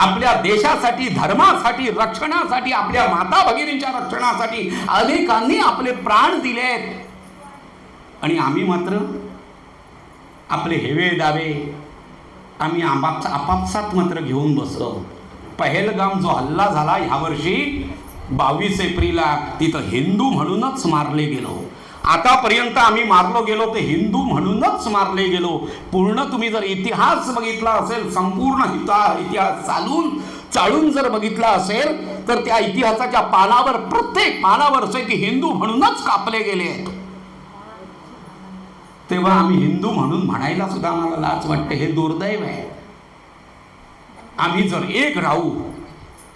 आपल्या देशासाठी धर्मासाठी रक्षणासाठी आपल्या माता भगिनींच्या रक्षणासाठी अनेकांनी आपले प्राण दिलेत आणि आम्ही मात्र आपले हेवे दावे आम्ही आपापसा आपापसात मात्र घेऊन बसलो पहेलगाम जो हल्ला झाला ह्या वर्षी बावीस एप्रिलला तिथं हिंदू म्हणूनच मारले गेलो. आतापर्यंत आम्ही मारलो गेलो ते हिंदू म्हणूनच मारले गेलो. पूर्ण तुम्ही जर इतिहास बघितला असेल संपूर्ण हिता इतिहास चालून चाळून जर बघितला असेल तर त्या इतिहासाच्या पानावर प्रत्येक पानावर असे की हिंदू म्हणूनच कापले गेले. आहेत तेव्हा आम्ही हिंदू म्हणून म्हणायला सुद्धा आम्हाला लाज वाटते हे दुर्दैव आहे. आम्ही जर एक राहू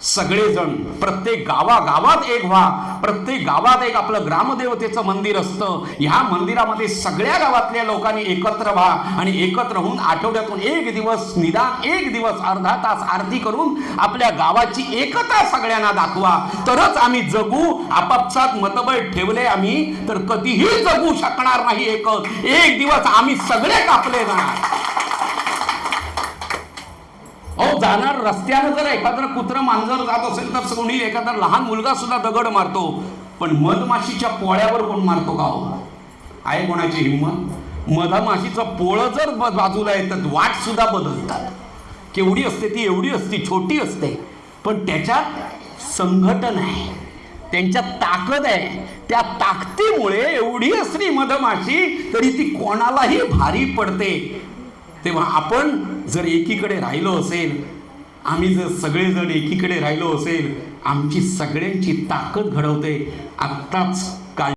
सगळेजण प्रत्येक गावागावात एक व्हा. प्रत्येक गावात एक आपलं ग्रामदेवतेचं मंदिर असतं. ह्या मंदिरामध्ये सगळ्या गावातल्या लोकांनी एकत्र व्हा आणि एकत्र होऊन आठवड्यातून एक दिवस निदान एक दिवस अर्धा तास आरती करून आपल्या गावाची एकता सगळ्यांना दाखवा. तरच आम्ही जगू. आपापसात मतभेद ठेवले आम्ही तर कधीही जगू शकणार नाही एकच. एक दिवस आम्ही सगळे कापले जाणार. अहो जाणार रस्त्यानं जर एखादं कुत्रं मांजर जात असेल तर कोणी एखादा लहान मुलगा सुद्धा दगड मारतो. पण मधमाशीच्या पोळ्यावर कोण मारतो का हो? आहे कोणाची हिंमत मधमाशीचं पोळं जर बाजूला येतात वाट सुद्धा बदलतात. केवढी असते ती एवढी असते छोटी असते. पण त्याच्यात संघटन आहे. त्यांच्यात ताकद आहे. त्या ताकदीमुळे एवढी असली मधमाशी तरी ती कोणालाही भारी पडते. तेव्हा आपण जर एकीकडे राहिलो असेल आम्ही जर सगळेजण एकीकडे राहिलो असेल आमची सगळ्यांची ताकद घडवते. आत्ताच काय